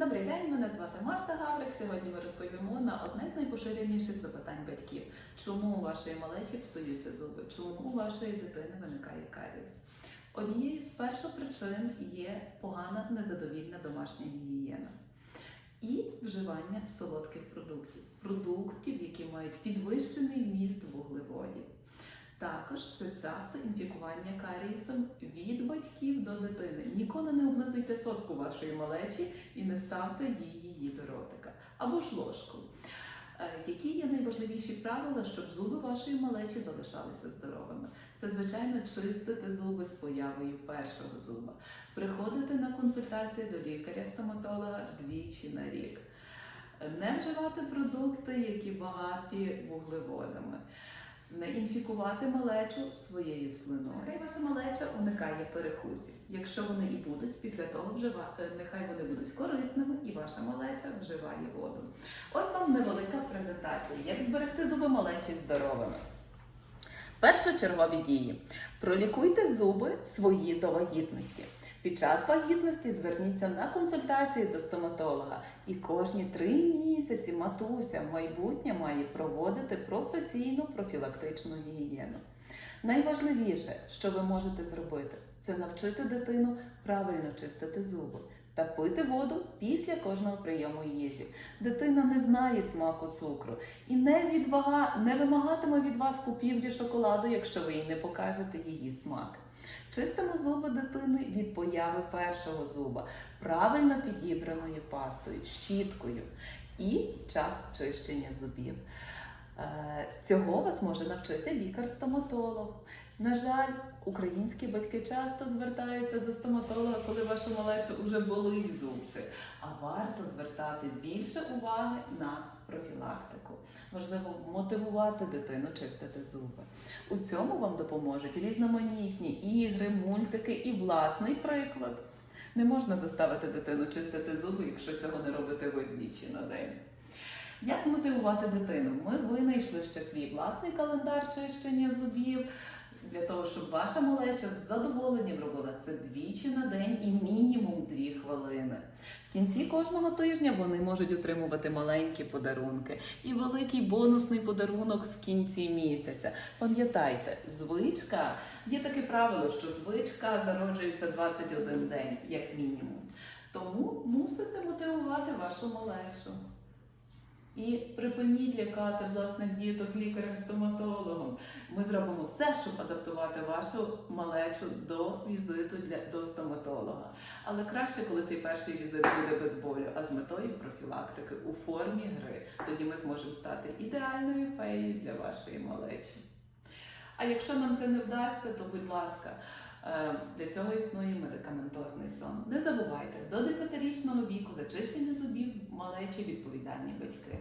Добрий день, мене звати Марта Гаврик. Сьогодні ми розповімо на одне з найпоширеніших запитань батьків: чому у вашої малечі псуються зуби? Чому у вашої дитини виникає карієс? Однією з перших причин є погана незадовільна домашня гігієна і вживання солодких продуктів, продуктів, які мають підвищений вміст вуглеводів. Також це часто інфікування карієсом від батьків до дитини. Ніколи не облизуйте соску вашої малечі і не ставте її до ротика або ж ложку. Е, Які є найважливіші правила, щоб зуби вашої малечі залишалися здоровими? Це, звичайно, чистити зуби з появою першого зуба, приходити на консультацію до лікаря-стоматолога двічі на рік, не вживати продукти, які багаті вуглеводами. Не інфікувати малечу своєю слиною. Нехай ваша малеча уникає перекусів. Якщо вони і будуть, після того вжива... е, нехай вони будуть корисними і ваша малеча вживає воду. Ось вам невелика презентація, як зберегти зуби малечі здоровими. Першочергові дії. Пролікуйте зуби свої до вагітності. Під час вагітності зверніться на консультації до стоматолога. І кожні три місяці матуся майбутнє має проводити професійну профілактичну гігієну. Найважливіше, що ви можете зробити, це навчити дитину правильно чистити зуби та пити воду після кожного прийому їжі. Дитина не знає смаку цукру і не, відвага... не вимагатиме від вас купівлі шоколаду, якщо ви їй не покажете її смак. Чистимо зуби дитини від появи першого зуба, правильно підібраною пастою, щіткою і час чищення зубів. Е, Цього вас може навчити лікар-стоматолог. На жаль, українські батьки часто звертаються до стоматолога, коли вашу малечу вже болить зубчик. А варто звертати більше уваги на профілактику. Важливо мотивувати дитину чистити зуби. У цьому вам допоможуть різноманітні ігри, мультики і власний приклад. Не можна заставити дитину чистити зуби, якщо цього не робите ви двічі на день. Як змотивувати дитину? Ми винайшли ще свій власний календар чищення зубів для того, щоб ваша малеча з задоволенням робила це двічі на день і мінімум дві хвилини. В кінці кожного тижня вони можуть отримувати маленькі подарунки і великий бонусний подарунок в кінці місяця. Пам'ятайте, звичка є таке правило, що звичка зароджується 21 день, як мінімум. Тому мусите мотивувати вашу малечу. І припиніть лякати власних діток лікарем-стоматологом. Ми зробимо все, щоб адаптувати вашу малечу до візиту для до стоматолога. Але краще, коли цей перший візит буде без болю, а з метою профілактики у формі гри. Тоді ми зможемо стати ідеальною феєю для вашої малечі. А якщо нам це не вдасться, то будь ласка. Е, Для цього існує медикаментозний сон. Не забувайте, до 10-річного віку зачищення зубів малечі відповідальні батьки.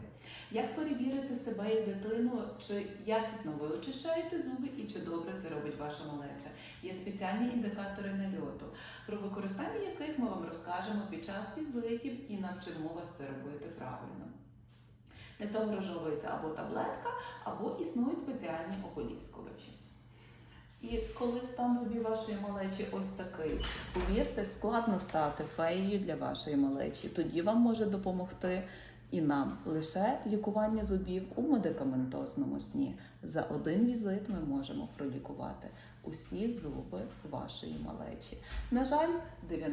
Як перевірити себе і дитину, чи якісно ви очищаєте зуби і чи добре це робить ваша малеча? Є спеціальні індикатори нальоту, про використання яких ми вам розкажемо під час візитів і навчимо вас це робити правильно. Для цього розжовується або таблетка, або існують спеціальні ополіскувачі. І коли стан зубів вашої малечі ось такий, повірте, складно стати феєю для вашої малечі. Тоді вам може допомогти і нам лише лікування зубів у медикаментозному сні. За один візит ми можемо пролікувати усі зуби вашої малечі. На жаль, 98%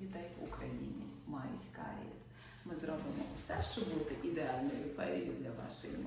дітей в Україні мають карієс. Ми зробимо все, щоб бути ідеальною феєю для вашої